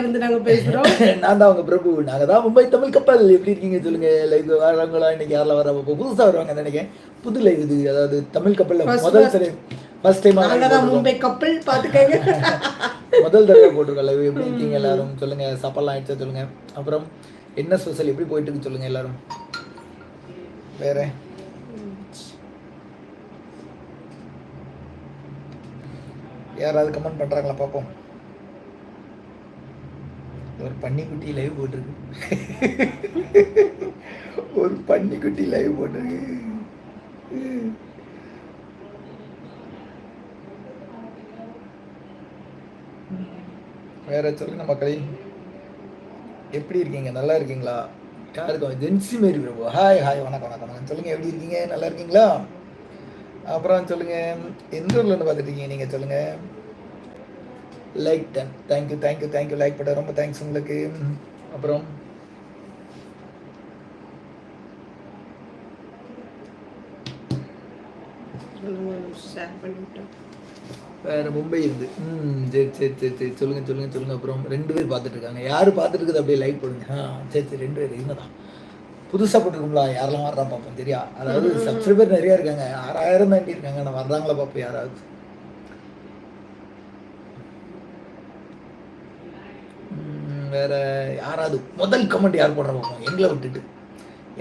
இருந்து நாங்க பேசுறோம். நான் தான் அவங்க பிரபு. நாங்க தான் மும்பை தமிழ் கப்பல். எப்படி இருக்கீங்க சொல்லுங்க. லைக் வரவங்களா இன்னைக்கு யாரெல்லாம் வர புதுசா வருவாங்க நினைக்கிறேன். புது லைவ் இது அதாவது தமிழ் கப்பல்ல முதல். சரி ஃபர்ஸ்ட் டைம் நாங்க தான் மும்பை கப்பல் பாத்துக்கங்க முதல் தடவை போட்டிருக்கோம் லைவ் எப்படி இருக்கீங்க எல்லாரும்? சொல்லுங்க. சாப்பாடுலாம் ஆயிடுச்சா சொல்லுங்க. அப்புறம் என்ன ஸ்பெஷல் எப்படி போயிட்டு இருக்கு சொல்லுங்க எல்லாரும். வேற? யாராவது கமெண்ட் பண்றாங்களா? பார்ப்போம். ஒரு பன்னிக்குட்டி லைவ் போட்டிருக்கு. ஒரு பன்னிக்குட்டி லைவ் போட்டிருக்கு. வேற சொல்லுங்க மக்களே எப்படி இருக்கீங்க? நல்லா இருக்கீங்களா? யாருக்கும் ஜென்சி மாரி பிரபு ஹாய் ஹாய் வணக்கம் வணக்கம் வணக்கம். சொல்லுங்க எப்படி இருக்கீங்க? நல்லா இருக்கீங்களா? அப்புறம் சொல்லுங்க எந்த ஊர்ல இருந்து பார்த்துட்டு இருக்கீங்க? நீங்க சொல்லுங்க. Like done thank you thank you thank you like பண்ண ரொம்ப தேங்க்ஸ் உங்களுக்கு. அப்புறம்? வேற மும்பை இருந்து. ம் சரி சரி சரி சரி. சொல்லுங்க சொல்லுங்க சொல்லுங்க. அப்புறம் ரெண்டு பேர் பார்த்துட்டு இருக்காங்க யார் பார்த்துட்டு இருக்குது அப்படியே லைக் பண்ணுங்க. ஆ சரி சரி. ரெண்டு பேர் என்னதான் புதுசாக போட்டுருக்கோம்ல யாரெல்லாம் வர்றா பார்ப்போம் சரியா அதாவது சப்ஸ்கிரைபர் நிறைய இருக்காங்க. ஆறாயிரம் தாண்டி இருக்காங்க நான் வர்றாங்களா பார்ப்போம் யாராவது ம், வேற யாராவது முதல் கமெண்ட் யார் போடுறா பார்ப்போம் எங்களை விட்டுட்டு.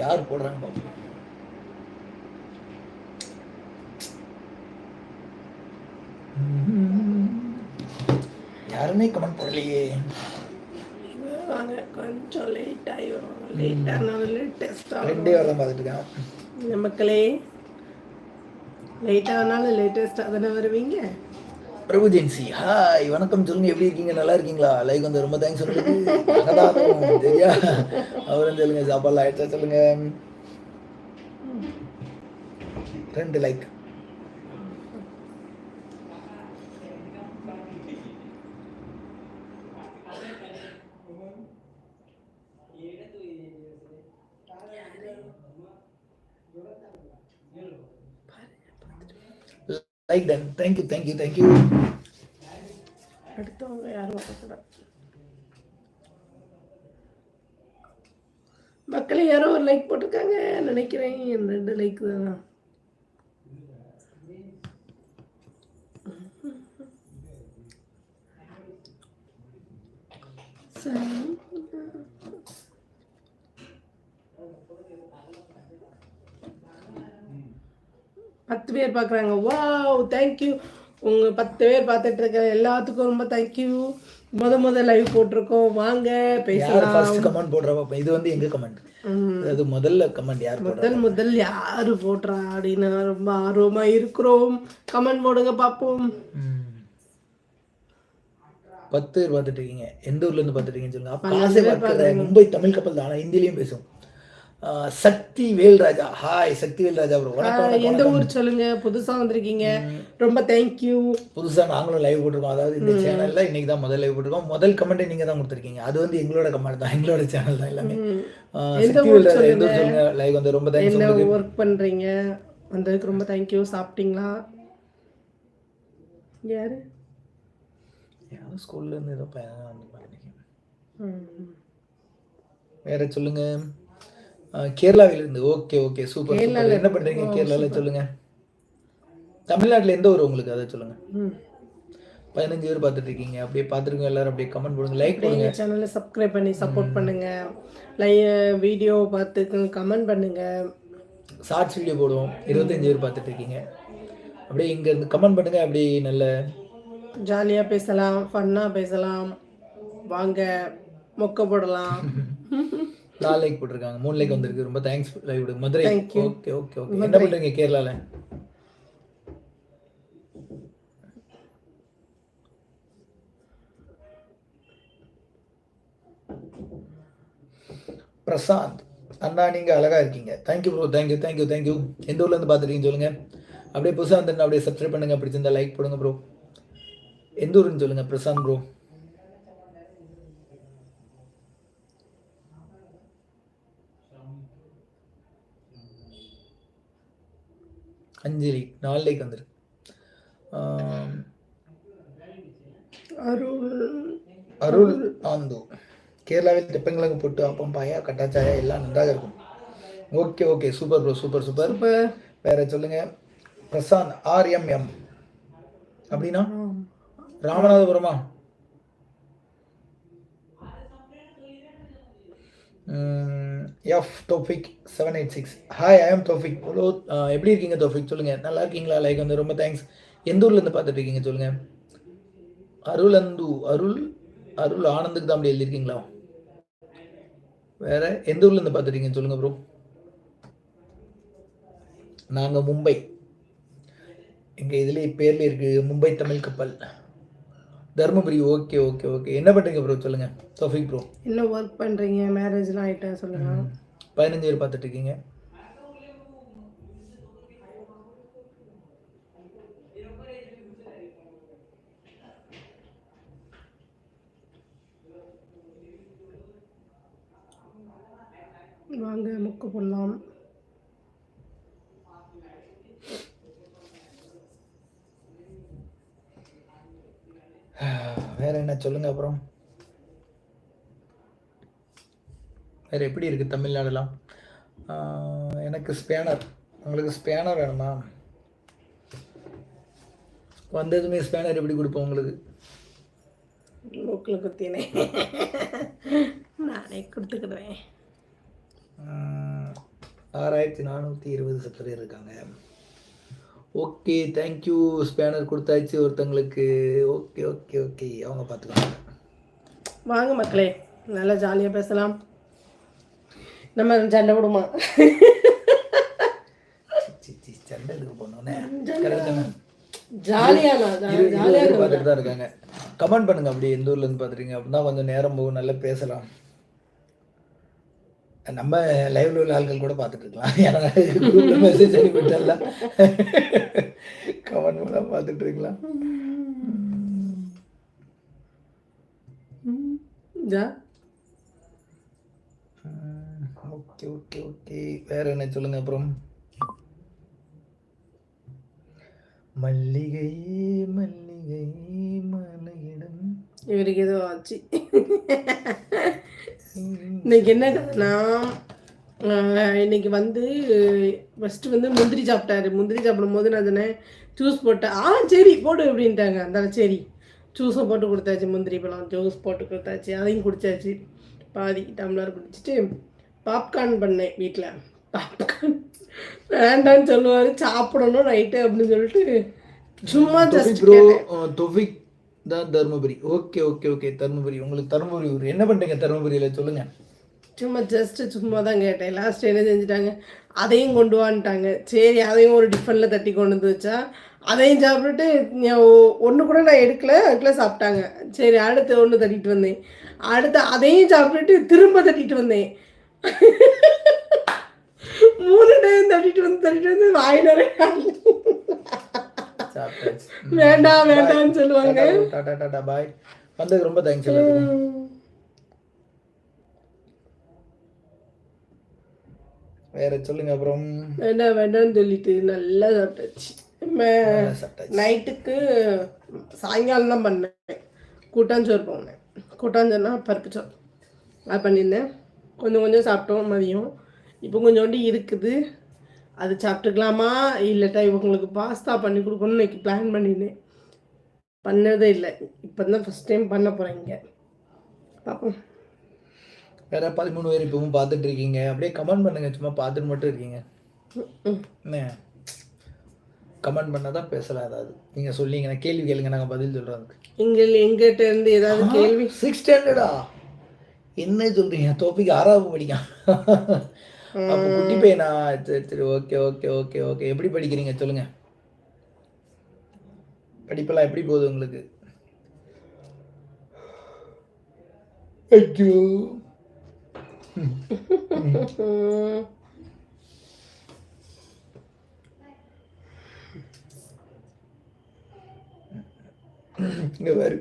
யார் போடுறாங்க பார்ப்போம் யாருமே கமெண்ட் போடலையே. வாங்க கொஞ்சம் லேட் ஆகி வரும் லேட் ஆனாலும் ரெண்டே வரலாம் பார்த்துட்டு இருக்கேன் மக்களே லேட் ஆனாலும் லேட்டஸ்டாக தானே வருவீங்க? பிரபு ஜென்சி. ஹாய் வணக்கம். சொல்லுங்க எப்படி இருக்கீங்க? நல்லா இருக்கீங்களா? லைக் வந்து ரொம்ப தேங்க்ஸ் சொல்லுங்க சரியா? அவரும் சொல்லுங்க சாப்பாடுலாம் ஆயிடுச்சா? சொல்லுங்க. ரெண்டு like like done thank you thank you thank you அடுத்தவங்க யாரும் வரக்கூடாது. மக்களே யாரோ ஒரு லைக் போட்டிருக்காங்க. நினைக்கிறேன் ரெண்டு லைக் தான் சரி. பத்து பேர் பார்க்குறாங்க வாவ் தேங்க்யூ உங்கள் பத்து பேர் பார்த்துட்டு இருக்க எல்லாத்துக்கும் ரொம்ப தேங்க்யூ முத முத லைவ் போட்டிருக்கோம். வாங்க பேசலாம். ஃபர்ஸ்ட் கமெண்ட் போடுறா பாப்போம் இது வந்து எங்க கமெண்ட் அது முதல்ல கமெண்ட் யார் முதல் முதல் யாரு போடுறா அப்படின்னு ரொம்ப ஆர்வமா இருக்கிறோம். கமெண்ட் போடுங்க பார்ப்போம். ம். பத்து பேர் பார்த்துட்டு இருக்கீங்க. எந்த ஊர்ல இருந்து பார்த்துட்டு இருக்கீங்கன்னு சொல்லுங்க. மும்பை தமிழ் கப்பல் தான்? ஆனா ஹிந்திலையும் பேசும் சக்தி வேல்ராஜா. ஹாய் சக்தி வேல்ராஜா ப்ரோ வணக்கம் எந்த ஊர் சொல்லுங்க? புதுசா வந்திருக்கீங்க. ரொம்ப தேங்க்யூ புதுசா நாங்களும் லைவ் போட்டிருக்கோம். அதாவது இந்த சேனல்ல இன்னைக்கு தான் முதல் லைவ் போட்டிருக்கோம். முதல் கமெண்ட் நீங்க தான் கொடுத்துருக்கீங்க. அது வந்து எங்களோட கமெண்ட் தான். எங்களோட சேனல் தான் எல்லாமே. சக்தி வேல்ராஜா எந்த ஊர் சொல்லுங்க? லைவ் வந்து ரொம்ப தேங்க்ஸ் என்ன ஒர்க் பண்றீங்க? வந்ததுக்கு ரொம்ப தேங்க்யூ சாப்பிட்டீங்களா? யாரு? யாரும் ஸ்கூல்ல இருந்து ஏதோ பையன். வேற சொல்லுங்க. கேரளாவில இருந்து ஓகே ஓகே சூப்பர் சூப்பர். என்ன பண்றீங்க? கேரளால சொல்லுங்க. தமிழ்நாட்டுல எந்த ஊர் உங்களுக்கு? அதை சொல்லுங்க. பதினஞ்சு பேர் பார்த்துட்டு இருக்கீங்க. அப்படியே பார்த்துருக்கோங்க எல்லாரும். அப்படியே கமெண்ட் போடுங்க லைக் பண்ணுங்க சேனலை சப்ஸ்கிரைப் பண்ணி சப்போர்ட் பண்ணுங்க. லை வீடியோ பார்த்து கமெண்ட் பண்ணுங்க. ஷார்ட்ஸ் வீடியோ போடுவோம். இருபத்தஞ்சு பேர் பார்த்துட்டு இருக்கீங்க. அப்படியே இங்க இருந்து கமெண்ட் பண்ணுங்க. அப்படியே நல்ல ஜாலியா பேசலாம். ஃபன்னா பேசலாம். வாங்க. மொக்க போடலாம். நாலு லைக் போட்டிருக்காங்க. மூணு லைக் வந்திருக்கு. ரொம்ப thanks live Madurai. Okay okay okay என்ன பண்றீங்க கேரளால? பிரசாந்த் அண்ணா நீங்க அழகா இருக்கீங்க. Thank you bro thank you thank you thank you எந்த ஊர்ல இருந்து பார்த்துருக்கீங்க சொல்லுங்க. அப்படியே புதுசாக வந்து அப்படியே சப்ஸ்கிரைப் பண்ணுங்க. பிடிச்சிருந்தா லைக் போடுங்க ப்ரோ எந்த ஊருன்னு சொல்லுங்க பிரசாந்த் ப்ரோ அஞ்சலி நாலு லைக் வந்துருக்கு அருள். அருள் ஆந்து. கேரளாவில் தெப்பங்கிழங்கு போட்டு அப்பம் பாயா கட்டாச்சாயா எல்லாம் நன்றாக இருக்கும். Okay okay. Super bro super super. வேற சொல்லுங்க. பிரசாந்த் ஆர்எம்எம். அப்படின்னா? ராமநாதபுரமா? F Toufiq seven eight six hi I am Toufiq hello எப்படி இருக்கீங்க தோஃபிக் சொல்லுங்கள் நல்லா இருக்கீங்களா? லைக் வந்து ரொம்ப தேங்க்ஸ் எந்த ஊர்லேருந்து பார்த்துட்டு இருக்கீங்க சொல்லுங்கள் அருள் அந்து அருள் அருள் ஆனந்துக்கு தான் அப்படி எழுதியிருக்கீங்களா? வேற எந்த ஊர்லேருந்து பார்த்துருக்கீங்க சொல்லுங்கள் ப்ரோ நாங்கள் மும்பை. எங்கள் இதுலேயே பேர்ல இருக்கு மும்பை தமிழ் கப்பல். தருமபுரி ஓகே ஓகே ஓகே என்ன பண்ணுறீங்க ப்ரோ சொல்லுங்கள் தோஃபிக் ப்ரோ என்ன ஒர்க் பண்ணுறீங்க மேரேஜ்லாம் ஆகிட்டா சொல்லுங்க. பதினஞ்சு பேர் பார்த்துட்டு இருக்கீங்க. வாங்க முக்கு போடலாம். வேற என்ன சொல்லுங்க அப்புறம்? வேற எப்படி இருக்கு தமிழ்நாடுலாம் எனக்கு ஸ்பேனர். உங்களுக்கு ஸ்பேனர் வேணுமா? வந்ததுமே ஸ்பேனர் எப்படி கொடுப்போம் உங்களுக்கு? மூக்கில் குத்தினே. நானே கொடுத்துக்கிடுவேன் ஆஹ், ஆறாயிரத்தி நானூற்றி இருபது சப்ஸ்கிரைபர் இருக்காங்க. ஓகே தேங்க்யூ ஸ்பேனர் கொடுத்தாச்சு ஒருத்தங்களுக்கு. ஓகே ஓகே ஓகே அவங்க பார்த்துக்கோங்க. வாங்க மக்களே நல்லா ஜாலியாக பேசலாம். நம்ம சண்டை விடுமா சண்டை எதுக்கு போனோன்னே ஜாலியாக பேர் பார்த்துட்டு தான் இருக்காங்க. கமெண்ட் பண்ணுங்க அப்படி எந்த ஊர்ல இருந்து பார்த்துறீங்க அப்படின்னா கொஞ்சம் நேரம் போகும் நல்லா பேசலாம். நம்ம லைவ்ல உள்ள ஆட்கள் கூட பார்த்துட்டு இருக்கலாம். ஏன்னா குரூப்ல மெசேஜ் அனுப்பிட்டல கமெண்ட் பண்ண பார்த்துட்டு இருக்கலாம். ஓகே ஓகே ஓகே வேற என்ன சொல்லுங்க அப்புறம்? மல்லிகை மல்லிகை மலையிடம். இவருக்கு ஏதோ ஆச்சு. இன்னைக்கு என்ன கதைனா இன்னைக்கு வந்து ஃபஸ்ட்டு வந்து முந்திரி சாப்பிட்டாரு. முந்திரி சாப்பிடும் போது நான் சொன்னேன் ஜூஸ் போட்டேன் ஆ சரி போடு அப்படின்ட்டாங்க. அந்த சரி ஜூஸை போட்டு கொடுத்தாச்சு முந்திரி பழம் ஜூஸ் போட்டு கொடுத்தாச்சு அதையும் குடிச்சாச்சு. பாதி டம்ளர் குடிச்சிட்டு பாப்கார்ன் பண்ணேன் வீட்டில் பாப்கார்ன் வேண்டான்னு சொல்லுவார் சாப்பிடணும் நைட்டு அப்படின்னு சொல்லிட்டு சும்மா ஜஸ்ட் ப்ரோ தொஃபிக் தான் Dharmapuri. Okay okay okay Dharmapuri. உங்களுக்கு தருமபுரி ஊர். என்ன பண்ணுறீங்க தருமபுரியில்? சொல்லுங்கள் சும்மா ஜஸ்ட் சும்மா தான் கேட்டேன். லாஸ்ட் என்ன செஞ்சுட்டாங்க? அதையும் கொண்டு வான்ட்டாங்க. சரி அதையும் ஒரு டிஃபனில் தட்டி கொண்டு வந்து வச்சா அதையும் சாப்பிட்டுட்டு ஒன்று கூட நான் எடுக்கல. அதுக்குள்ள சாப்பிட்டாங்க. சரி அடுத்து ஒன்று தட்டிட்டு வந்தேன். அடுத்து அதையும் சாப்பிட்டுட்டு திரும்ப தட்டிட்டு வந்தேன். மூணு டைம் தட்டிட்டு வந்து தட்டிட்டு வந்து வாய் நிறைய சாப்பிட்டாச்சு வேண்டாம் வேண்டாம்னு சொல்லுவாங்க. டாடா டாடா பாய் வந்ததுக்கு ரொம்ப தேங்க்ஸ் எல்லாத்துக்கும். வேற சொல்லுங்க அப்புறம். வேண்டாம் வேண்டாம்னு சொல்லிட்டு நல்லா சாப்பிட்டாச்சு. நல்லா சாப்பிட்டாச்சு. நைட்டுக்கு சாயங்காலம் தான் பண்ணேன். கூட்டாஞ்சோறு போனேன். கூட்டாஞ்சோறுனா பருப்பு சோறு அது பண்ணியிருந்தேன். கொஞ்சம் கொஞ்சம் சாப்பிட்டோம் மதியம். இப்போ கொஞ்சோண்டு இருக்குது. அது சாப்பிட்டுக்கலாமா? இல்லாட்டா இவங்களுக்கு பாஸ்தா பண்ணி கொடுக்கணும்னு இன்னைக்கு பிளான் பண்ணியிருந்தேன் பண்ணதே இல்லை. இப்போ தான் ஃபஸ்ட் டைம் பண்ண போகிறேன் இங்கே. பார்ப்போம் வேற பதிமூணு பேர் இப்பவும் பார்த்துட்டு இருக்கீங்க. அப்படியே கமெண்ட் பண்ணுங்க. சும்மா பார்த்துட்டு மட்டும் இருக்கீங்க. என்ன? கமெண்ட் பண்ணால் தான் பேசலாம் ஏதாவது. நீங்கள் சொல்லிங்கன்னா கேள்வி கேளுங்க. நாங்கள் பதில் சொல்கிறோம் எங்கள் எங்கிட்ட இருந்து ஏதாவது கேள்வி? சிக்ஸ் ஸ்டாண்டர்டா என்ன சொல்றீங்க? தோப்பிக்கு ஆறாவது படிக்கான் அப்போ குட்டி பையனா? சரி சரி ஓகே ஓகே ஓகே ஓகே எப்படி படிக்கிறீங்க? சொல்லுங்க. படிப்பெல்லாம் எப்படி போகுது உங்களுக்கு? ஐயோ ம். இங்க பாரு.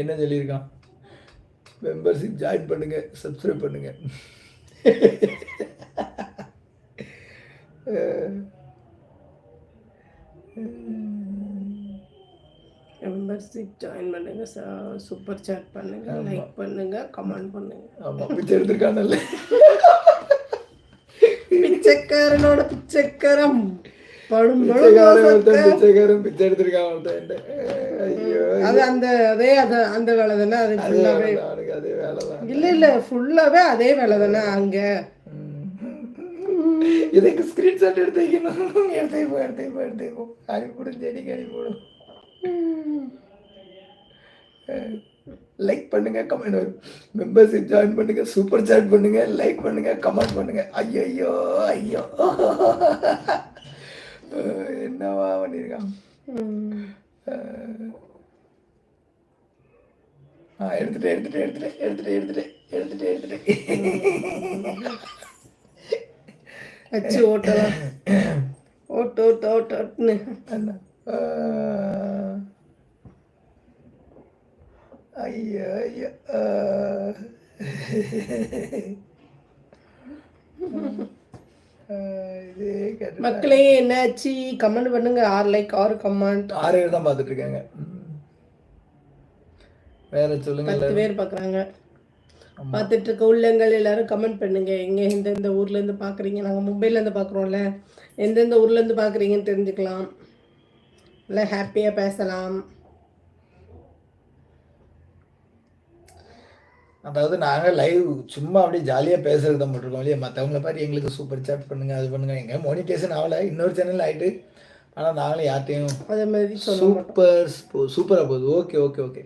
என்ன சொல்லியிருக்கான்? மெம்பர்ஷிப் ஜாயின் பண்ணுங்க சப்ஸ்கிரைப் பண்ணுங்க. மெம்பர்ஷிப் ஜாயின் பண்ணுங்க சூப்பர் சாட் பண்ணுங்க லைக் பண்ணுங்க கமெண்ட் பண்ணுங்க. ஆமாம் பிச்சை எடுத்திருக்கானல்ல பிச்சைக்காரனோட பிச்சைக்காரம். படும் பிச்சைக்காரன் பிச்சை எடுத்திருக்கான் ஐயோ அது அந்த அதே அந்த வேலை தானே? அது ஃபுல்லாவே அதே வேலை தான். இல்ல இல்ல ஃபுல்லாவே அதே வேலை தானே அங்க. இதுக்கு ஸ்கிரீன்ஷாட் எடுத்து வைக்கணும். எடுத்து வைப்போம் எடுத்து வைப்போம் எடுத்து வைப்போம். அனுப்பிவிடும் செடிக்கு அனுப்பிவிடும் லைக் பண்ணுங்க கமெண்ட் மெம்பர்ஷிப் ஜாயின் பண்ணுங்க சூப்பர் சாட் பண்ணுங்க லைக் பண்ணுங்க கமெண்ட் பண்ணுங்க. ஐயோ ஐயோ. அஹ் என்னவா பண்ணியிருக்கான் ஆ எடுத்துட்டேன் எடுத்துட்டேன் எடுத்துட்டேன் எடுத்துட்டேன் எடுத்துட்டேன் எடுத்துட்டேன் வச்சு ஓட்டலாம் ஓட்டு ஓட்டு ஓட்டு ஓட்டுன்னு. ஐயா ஐயா மக்களே என்னாச்சு? கமெண்ட் பண்ணுங்க. ஆறு லைக் ஆறு கமெண்ட் ஆறு பேர் தான் பார்த்துட்டு இருக்காங்க. வேற சொல்லுங்க பத்து பேர் பார்க்குறாங்க பார்த்துட்டு இருக்க உள்ளங்கள் எல்லாரும் கமெண்ட் பண்ணுங்க. எங்க எந்தெந்த ஊர்ல இருந்து பார்க்குறீங்க நாங்கள் மும்பைல இருந்து பார்க்குறோம்ல எந்தெந்த ஊர்ல இருந்து பார்க்குறீங்கன்னு தெரிஞ்சுக்கலாம். நல்லா ஹாப்பியாக பேசலாம். அதாவது நாங்கள் லைவ் சும்மா அப்படியே ஜாலியாக பேசுறது தான் போட்டிருக்கோம் இல்லையா? மற்றவங்கள பாரு எங்களுக்கு சூப்பர் சாட் பண்ணுங்க அது பண்ணுங்க. எங்க மோனிடேஷன் ஆகலை இன்னொரு சேனல் ஆயிட்டு. ஆனால் நாங்களும் யார்ட்டையும் அதே மாதிரி சூப்பர் சூப்பராக போகுது. ஓகே ஓகே ஓகே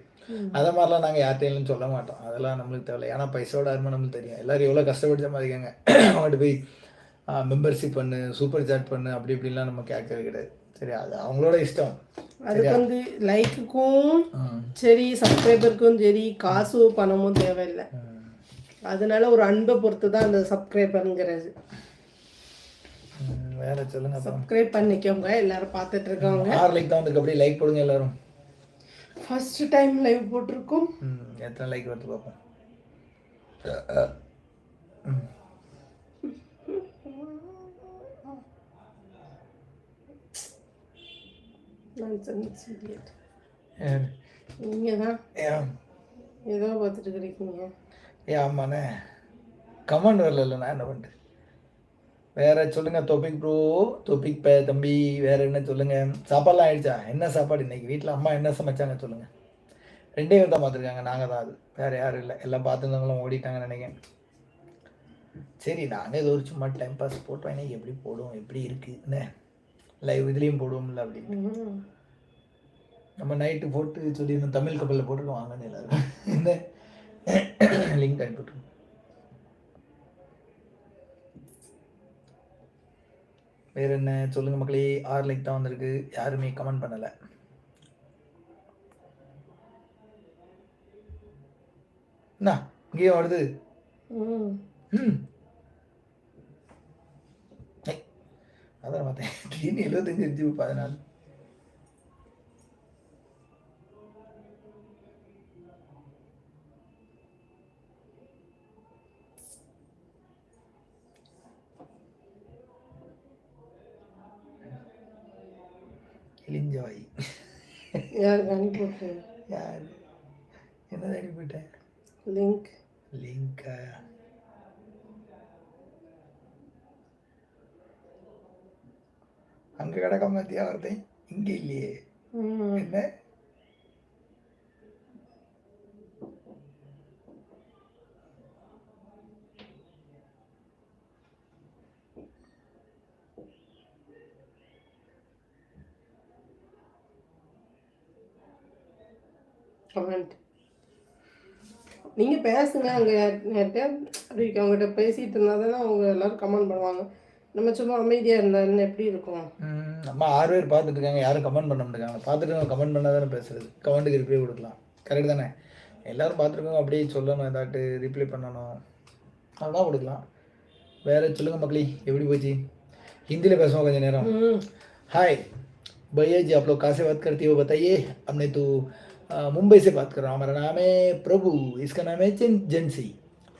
அதை மாதிரிலாம் நாங்கள் யார்ட்டையும் சொல்ல மாட்டோம். அதெல்லாம் நம்மளுக்கு தேவையில்ல. ஏன்னா பைசாவோட அருமை நம்மளுக்கு தெரியும். எல்லாரும் எவ்வளோ கஷ்டப்பட்டு சம்பாதிக்காங்க அவங்கள்ட்ட போய் மெம்பர்ஷிப் பண்ணு சூப்பர் சாட் பண்ணு அப்படி இப்படிலாம் நம்ம கேட்கறது கிடையாது. சரி அது அவங்களோட இஷ்டம். அதுக்கு வந்து லைக்குக்கும். சரி சப்ஸ்கிரைபருக்கும் சரி காசு பணமும் தேவையில்லை. அதனால ஒரு அன்பை பொறுத்து தான் அந்த சப்ஸ்கிரைபருங்கிறது வேற சொல்லுங்க சப்ஸ்கிரைப் பண்ணிக்கோங்க. எல்லாரும் பார்த்துட்டு இருக்கவங்க. ஆறு லைக் தான் வந்துருக்கு. அப்படியே லைக் போடுங்க எல்லாரும். ஃபர்ஸ்ட் டைம் லைவ் போட்டிருக்கோம். எத்தனை லைக் வருது பார்ப்போம் ம். Nonsense idiot. ஏன், நீங்க தான் ஏதோ பார்த்துட்டு இருக்கீங்க ஏன் ஆமாண்ணே. கமெண்ட் வரல நான் என்ன பண்ணிட்டு வேற சொல்லுங்க தொபிக் ப்ரோ தொபிக் பே தம்பி வேற என்ன சொல்லுங்க? சாப்பாடுலாம் ஆயிடுச்சா? என்ன சாப்பாடு இன்னைக்கு? வீட்டில் அம்மா என்ன சமைச்சாங்க சொல்லுங்க. ரெண்டே பேர் தான் பார்த்துருக்காங்க நாங்கள் தான் அது. வேற யாரும் இல்லை. எல்லாம் பார்த்துருந்தவங்களும் ஓடிட்டாங்கன்னு நினைக்கிறேன். சரி நாங்கள் ஏதோ ஒரு சும்மா டைம் பாஸ் போட்டோம். இன்னைக்கு எப்படி போடுவோம்? எப்படி இருக்கு? என்ன? லைவ் இதுலேயும் போடுவோம்ல அப்படின்னு. நம்ம நைட்டு போட்டு சொல்லியிருந்தோம் தமிழ் கப்பலில் போட்டுட்டு வாங்கன்னு எல்லாரும். இந்த லிங்க் அனுப்பிட்டு வேற என்ன? சொல்லுங்க மக்களே. ஆறு லைக் தான் வந்திருக்கு. யாருமே கமெண்ட் பண்ணல. என்ன இங்கேயும் வருது. அதான் பார்த்தேன். திடீர்னு எழுபத்தஞ்சு பதினாலு. யாருக்கு அனுப்பிவிட்டு யார் என்னதான் அனுப்பிவிட்டேன் லிங்க் லிங்கா அங்க கிடக்க மாத்தியா ஒருத்தன் இங்க இல்லையே. என்ன? கமெண்ட் நீங்க பேசுங்க அங்க யார்கிட்ட அப்படி அவங்ககிட்ட பேசிட்டு இருந்தா தானே அவங்க எல்லாரும் கமெண்ட் பண்ணுவாங்க நம்ம சும்மா அமைதியா இருந்தா என்ன எப்படி இருக்கும் ம், நம்ம ஆறு பேர் பார்த்துட்டு இருக்காங்க யாரும் கமெண்ட் பண்ண மாட்டாங்க பார்த்துட்டு கமெண்ட் பண்ணால் தானே பேசுறது கமெண்ட்டுக்கு ரிப்ளை கொடுக்கலாம் கரெக்ட் தானே எல்லாரும் பார்த்துருக்கோங்க அப்படியே சொல்லணும் ஏதாட்டு ரிப்ளை பண்ணணும் அதெல்லாம் கொடுக்கலாம் வேற சொல்லுங்க மக்களே எப்படி போச்சு ஹிந்தியில் பேசுவோம் கொஞ்சம் நேரம் ம். हाय भैया जी आप लोग कहाँ से बात करती हो बताइए हमने तो अ, मुंबई से बात कर रहा हूँ। हमारा नाम है प्रभु। इसका नाम है जनसी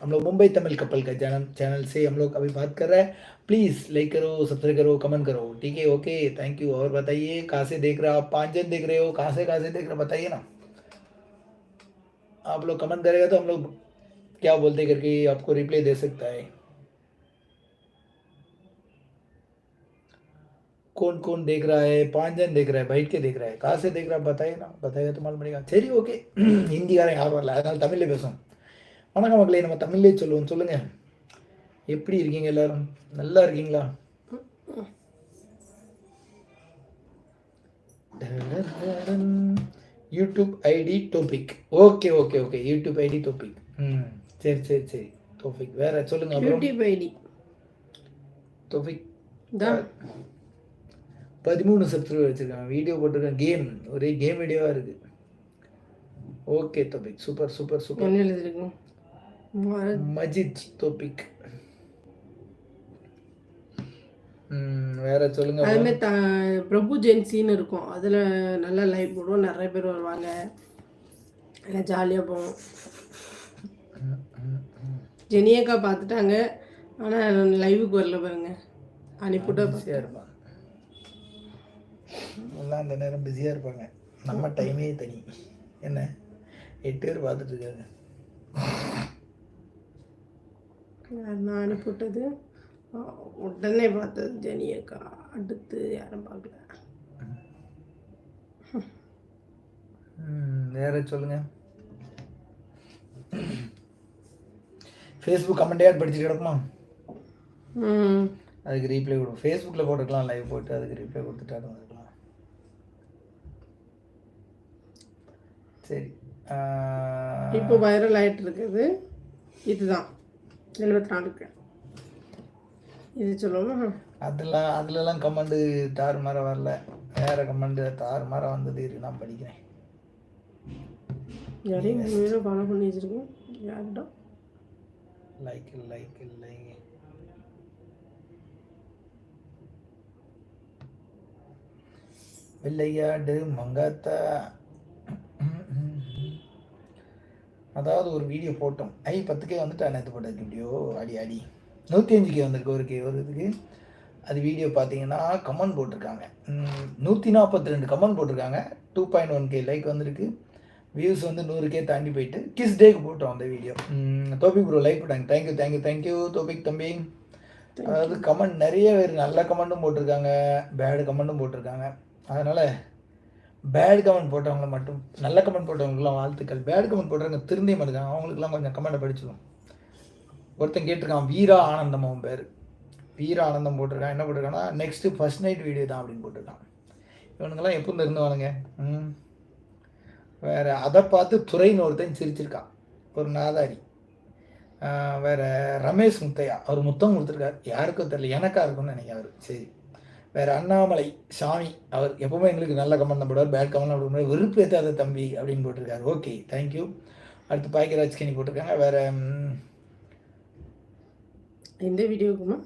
हम लोग मुंबई तमिल कपल का चैनल चैनल से हम लोग अभी बात कर रहे हैं। प्लीज़ लाइक करो सब्सक्राइब करो कमेंट करो। ठीक है? ओके थैंक यू और बताइए, कहाँ से देख रहे हो आप? पाँच जन देख रहे हो? कहाँ से कहाँ से देख रहे हो? बताइए ना। आप लोग कमेंट करेगा तो हम लोग क्या बोलते करके आपको रिप्लाई दे सकता है। कौन कौन देख रहा है पांच जन देख रहा है बैठ के देख रहा है कहाँ से देख रहा है बताइए ना बताइए तो मालूम पड़ेगा சரி ஓகே ஹிந்திக்காரன் யாரும் வரல அதனால தமிழ்ல பேசுவோம் வணக்கம் மக்களே நம்ம தமிழ்லேயே சொல்லுவோம் சொல்லுங்க எப்படி இருக்கீங்க எல்லாரும் நல்லா இருக்கீங்களா YouTube ID topic okay okay okay YouTube ID topic ம் சரி சரி சரி டோபிக் வேற சொல்லுங்க அப்புறம் யூடியூப் ஐடி டோபிக் தான் பதிமூணு சப்ஸ்கிரைபர் வச்சுருக்காங்க. வீடியோ போட்டிருக்கேன் கேம் ஒரே கேம் வீடியோவாக இருக்குது okay Toufiq super super super Majid Toufiq ம், வேற சொல்லுங்க அது மாதிரி த பிரபு ஜென்சின்னு இருக்கும். அதில் நல்லா லைவ் போடுவோம். நிறைய பேர் வருவாங்க. எல்லாம் ஜாலியாக போவோம். ஜெனியக்கா பார்த்துட்டாங்க. ஆனால் லைவுக்கு வரல பாருங்க. அனுப்பிவிட்டா இருப்பாங்க எல்லாம் அந்த நேரம் பிஸியாக இருப்பாங்க. நம்ம டைமே தனி. என்ன? எட்டு பேர் பார்த்துட்டு இருக்காங்க. நான் அனுப்பிவிட்டது. உடனே பார்த்தது ஜெனியக்கா அடுத்து யாரும் பார்க்கல. வேற சொல்லுங்க. ஃபேஸ்புக் கமெண்டே படிச்சுட்டு கிடக்குமா? அதுக்கு ரீப்ளை கொடுக்கும் ஃபேஸ்புக்கில் போட்டுக்கலாம் லைவ் போட்டு அதுக்கு ரீப்ளை கொடுத்துட்டு அது வந்துருக்கலாம் சரி. இப்போ வைரல் ஆயிட்டு இருக்குது இதுதான். எழுபத்தி நாலுக்கு இது சொல்லுவோமா? அதெல்லாம் அதுலலாம் கமெண்டு தாறு மாற வரல. வேற கமெண்டு தாறு மாற வந்தது இருக்கு நான் படிக்கிறேன். யாரையும் உண்மையில ஃபாலோ பண்ணி வச்சிருக்கோம் யார்கிட்ட லைக் லைக் இல்லை விளையாடு மங்காத்தா. அதாவது ஒரு வீடியோ போட்டோம். ஐ பத்துக்கே வந்துட்டா நேற்று போட்டதுக்கு வீடியோ அடி அடி. நூற்றி அஞ்சுக்கே வந்திருக்கு ஒரு கே ஒரு இதுக்கு. அது வீடியோ பார்த்தீங்கன்னா கமெண்ட் போட்டிருக்காங்க. நூற்றி நாற்பத்தி ரெண்டு கமெண்ட் போட்டிருக்காங்க. Two point one K like வந்திருக்கு. வியூஸ் வந்து நூறு கே தாண்டி போயிட்டு கிஸ் டேக்கு போட்டோம் அந்த வீடியோ தோபிக் ப்ரோ லைக் போட்டாங்க. Thank you thank you thank you Toufiq தம்பி. அதாவது கமெண்ட் நிறைய பேர் நல்ல கமெண்ட்டும் போட்டிருக்காங்க பேடு கமெண்ட்டும் போட்டிருக்காங்க. அதனால் பேட் கமெண்ட் போட்டவங்கள மட்டும் நல்ல கமெண்ட் போட்டவங்களுக்குலாம் வாழ்த்துக்கள். பேட் கமெண்ட் போட்டவங்க திருந்தே மாட்டாங்க அவங்களுக்குலாம் கொஞ்சம் கமெண்ட்டை படிச்சிடும் ஒருத்தன் கேட்டிருக்கான் வீரா ஆனந்தம் அவன் பேர். வீரா ஆனந்தம் போட்டிருக்கான். என்ன போட்டிருக்கான்னா நெக்ஸ்ட்டு ஃபர்ஸ்ட் நைட் வீடியோ தான் அப்படின்னு போட்டிருக்கான். இவனுங்கெல்லாம் எப்போ இருந்தவானுங்க? ம். வேற அதை பார்த்து துறைன்னு ஒருத்தன் சிரிச்சிருக்கான். ஒரு நாதாரி. வேற ரமேஷ் முத்தையா. அவர் முத்தம் கொடுத்துருக்காரு. யாருக்கும் தெரியல. எனக்கா இருக்கும்னு நினைக்கிறேன் அவர். சரி. வேற அண்ணாமலை சாமி அவர் எப்பவுமே எங்களுக்கு நல்ல கமெண்ட் போடுவார் பேட் கமெண்ட் போடுவார். வெறுப்பு ஏத்தாத தம்பி அப்படின்னு போட்டிருக்காரு. ஓகே தேங்க்யூ அடுத்து பாக்கியராஜ் கனி போட்டிருக்காங்க. வேற ம், இந்த வீடியோக்குமா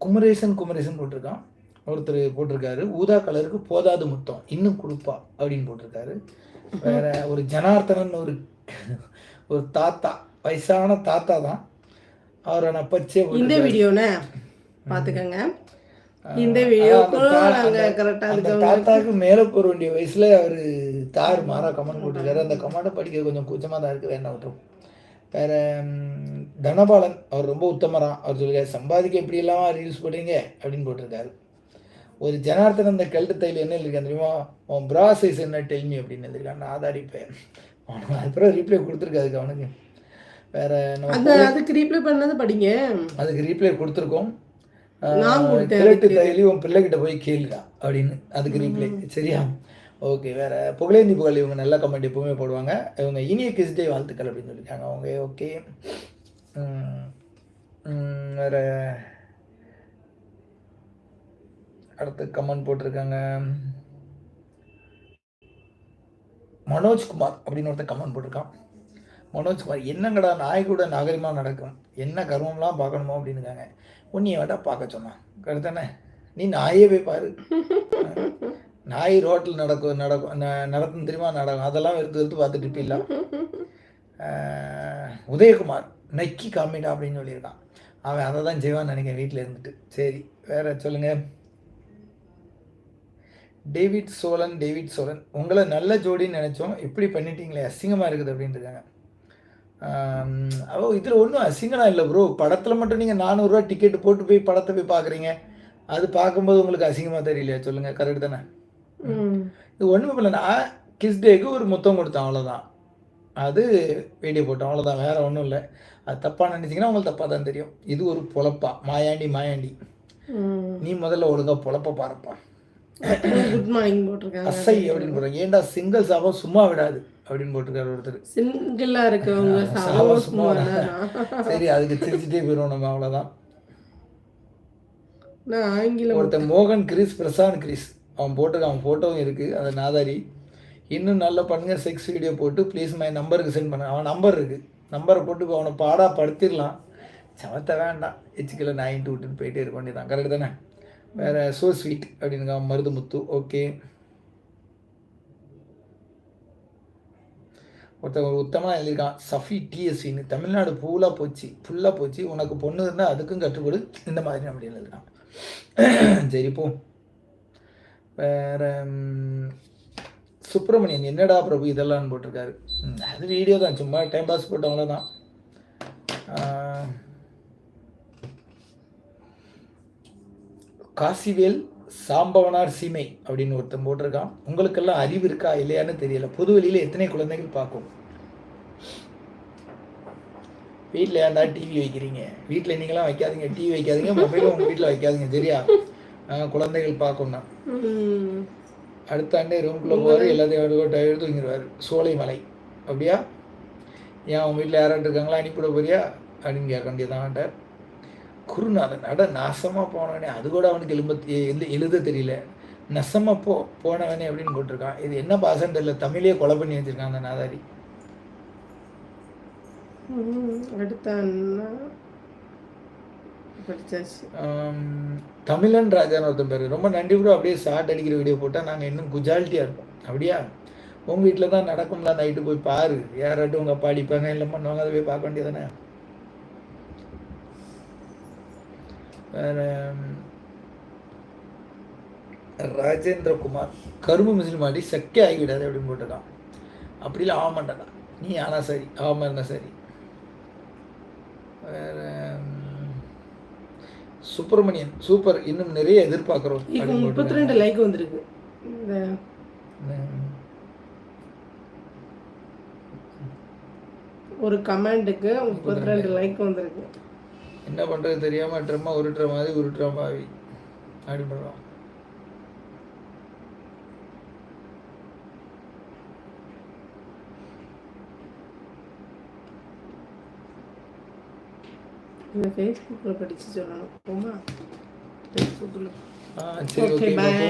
குமரேசன் குமரேசன் போட்டிருக்கான். ஒருத்தர் போட்டிருக்காரு. ஊதா கலருக்கு போதாது முத்தம் இன்னும் கொடுப்பா அப்படின்னு போட்டிருக்காரு. வேற ஒரு ஜனார்த்தனன் ஒரு ஒரு தாத்தா வயசான தாத்தா தான். அவரை நான் பச்சே இந்த. வீடியோண்ணே பார்த்துக்கங்க இந்த தாத்தாக்கு மேலே போற வேண்டிய வயசுல அவர் தாறு மாறா கமெண்ட் போட்டிருக்காரு. அந்த கமெண்ட்டை படிக்க கொஞ்சம் கூச்சமாக தான் இருக்குது. வேணா விட்டுரும். வேற தனபாலன் அவர் ரொம்ப உத்தமரா அவர் சொல்லிருக்காரு சம்பாதிக்க எப்படியெல்லாம் ரீல்ஸ் போடுறீங்க? அப்படின்னு போட்டிருக்காரு. ஒரு ஜனார்த்தன் அந்த கெல்ட்டு தையில் என்ன எழுதிருக்கான் தெரியுமா? உன் பிரா சைஸ் என்ன டெல்மி அப்படின்னு எழுதிருக்கான் நான் ஆதாடி பையன் அவனுக்கு அதுக்கப்புறம் ரீப்ளை கொடுத்துருக்காதுக்கு அவனுக்கு. வேற அதுக்கு ரீப்ளை பண்ணது படிங்க. அதுக்கு ரீப்ளை கொடுத்துருக்கோம். கிழட்டு தைலி உன் பிள்ளைகிட்ட போய் கேளுடா அப்படின்னு அதுக்கு ரீப்ளை சரியா? ஓகே வேற. புகழேந்தி புகழ் இவங்க நல்ல கமெண்ட் எப்பவுமே போடுவாங்க. இவங்க இனிய கிறிஸ்டே வாழ்த்துக்கள் அப்படின்னு சொல்லியிருக்காங்க. அவங்க ஓகே வேற. அடுத்து கமெண்ட் போட்டிருக்காங்க. மனோஜ்குமார் அப்படின்னு ஒருத்தர் கமெண்ட் போட்டிருக்கான். மனோஜ்குமார் என்னங்கடா நாய் கூட நாகரிகமாக நடக்கும்? என்ன கர்மம்லாம் பார்க்கணுமோ அப்படின்னுக்காங்க. உன்னைய வேட்டா பார்க்க சொன்னான். கருத்தானே நீ நாயே போய் பாரு. நாய் ரோட்டில் நடக்கும் நடக்கும் நடக்கும் தெரியுமா? நடக்கும். அதெல்லாம் வெறுத்து வெறுத்து பார்த்துட்டு இருப்பீங்களா உதயகுமார் நக்கி காமிடா அப்படின்னு சொல்லியிருக்கான். அவன் அதை தான் செய்வான்னு நினைக்கிறேன் வீட்டில் இருந்துட்டு. சரி வேற சொல்லுங்க. டேவிட் சோலன் டேவிட் சோலன் உங்களை நல்ல ஜோடின்னு நினச்சோம். இப்படி பண்ணிட்டீங்களே அசிங்கமாக இருக்குது அப்படின்ட்டு இருக்காங்க. அவோ இதில் ஒன்றும் அசிங்கலாம் இல்லை ப்ரோ படத்தில் மட்டும் நீங்கள் நானூறுரூவா டிக்கெட் போட்டு போய் படத்தை போய் பார்க்குறீங்க. அது பார்க்கும்போது உங்களுக்கு அசிங்கமாக தெரியலையா? சொல்லுங்கள் கரெக்ட் தானே? இது ஒன்றுமே இல்லை நான் கிஸ் டேக்கு ஒரு முத்தம் கொடுத்தேன் அவ்வளோதான் அது வீடியோ போட்டோம் அவ்வளோதான் வேறு ஒன்றும் இல்லை. அது தப்பாக நினச்சிங்கன்னா உங்களுக்கு தப்பாக தான் தெரியும். இது ஒரு பொழப்பா. மாயாண்டி மாயாண்டி. நீ முதல்ல ஒழுங்கா பொழப்ப பாருப்பா. குட் மார்னிங் போட்டிருக்காங்க. அசை அப்படின்னு போடுறாங்க. ஏன்டா சிங்கிள் சாபம் சும்மா விடாது. அப்படின்னு போட்டிருக்காரு ஒருத்தர். சிங்கிளா இருக்கவங்க சரி அதுக்கு சிரிச்சுட்டே போயிடுவோம் நம்ம அவ்வளோதான் நான் ஆங்கிலம் ஒருத்தன் மோகன் கிரிஸ் பிரசாந்த் கிரிஸ். அவன் போட்டிருக்கான் அவன் ஃபோட்டோவும் இருக்குது அந்த நாதாரி. இன்னும் நல்ல பண்ணுங்க செக்ஸ் வீடியோ போட்டு ப்ளீஸ் மை நம்பருக்கு சென்ட் பண்ண. அவன் நம்பர் இருக்குது நம்பரை போட்டு அவனை பாடா படுத்திடலாம். சவத்த வேண்டாம். எச்சுக்கல நாயின்ட்டு விட்டுட்டு போயிட்டே இருக்க வேண்டியதான் கரெக்ட் தானே? வேறு சோ ஸ்வீட் அப்படின்னு மருது முத்து ஓகே ஒருத்தர் ஒரு உத்தமாக எழுதியிருக்கான். சஃபி டிஎஸ்சின்னு தமிழ்நாடு ஃபுல்லாக போச்சு ஃபுல்லாக போச்சு. உனக்கு பொண்ணு இருந்தால் அதுக்கும் கற்றுக்கொடு இந்த மாதிரி நம்ம எழுதுறான். சரி போ. வேற சுப்பிரமணியன் என்னடா பிரபு இதெல்லாம் போட்டிருக்காரு? அது வீடியோ தான். சும்மா டைம் பாஸ் போட்டவங்கள தான் காசிவேல் சாம்பவனார் சீமை அப்படின்னு ஒருத்தன் போட்டிருக்கான். உங்களுக்கெல்லாம் அறிவு இருக்கா இல்லையான்னு தெரியல. பொது வெளியில எத்தனை குழந்தைகள் பார்க்கும்? வீட்டில் ஏன்டா டிவி வைக்கிறீங்க? வீட்டில் நீங்களாம் வைக்காதீங்க. டிவி வைக்காதீங்க. மொபைலும் உங்கள் வீட்டில் வைக்காதீங்க. சரியா? குழந்தைகள் பார்க்கணும்னா ம். அடுத்த ஆண்டே ரூம்குள்ளே போவார். எல்லாத்தையும் எடுத்து தூங்கிடுவார். சோலைமலை அப்படியா? ஏன் உங்கள் வீட்டில் யாராட்டு இருக்காங்களா? அனுப்பிவிட போறியா? அப்படின்னு கேட்க வேண்டியதான் குருநாதன் அட நாசமாக போனவனே அது கூட அவனுக்கு எழும்ப எந்த எழுத தெரியல. நசமாக போ போனவனே அப்படின்னு போட்டிருக்கான். இது என்ன பாசன்னு தெரியல. தமிழே கொலை பண்ணி வச்சிருக்கான் அந்த நாதாரி. தமிழன் ராஜான்னு ஒருத்தன் பேர். ரொம்ப நன்றி ப்ரோ. அப்படியே ஷார்ட் அடிக்கிற வீடியோ போட்டால் நாங்கள் இன்னும் குஜாலிட்டியாக இருப்போம். அப்படியா? உங்கள் வீட்டில் தான் நடக்கும்ல நைட்டு போய் பாரு. யாராட்டும் உங்கள் அப்பா அடிப்பாங்க இல்லை பண்ணுவாங்க அதை போய் பார்க்க வேண்டியதானே வேற ம், ராஜேந்திர குமார் கரும்பு முஸ்லீம் ஆடி சக்கே ஆகிவிடாது அப்படின்னு போட்டிருக்கான். அப்படிலாம் ஆக மாட்டாடா நீ ஆனால் சரி ஆகாம இருந்தா சரி. வேற ம், சுப்பிரமணியன் சூப்பர் இன்னும் நிறைய எதிர்பார்க்குறோம் முப்பத்தி ரெண்டு லைக் வந்திருக்கு. ஒரு கமெண்ட்டுக்கு முப்பத்தி ரெண்டு லைக் வந்திருக்கு. என்ன பண்ணுறது தெரியாமல் ட்ரம்மா உருட்டுற மாதிரி உருட்டுற மாதிரி அப்படி பண்ணுறோம் இந்த ஃபேஸ்புக்கில் படித்து சொல்லணும். போமா ஃபேஸ்புக்கில் ஆ சரி ஓகே bye.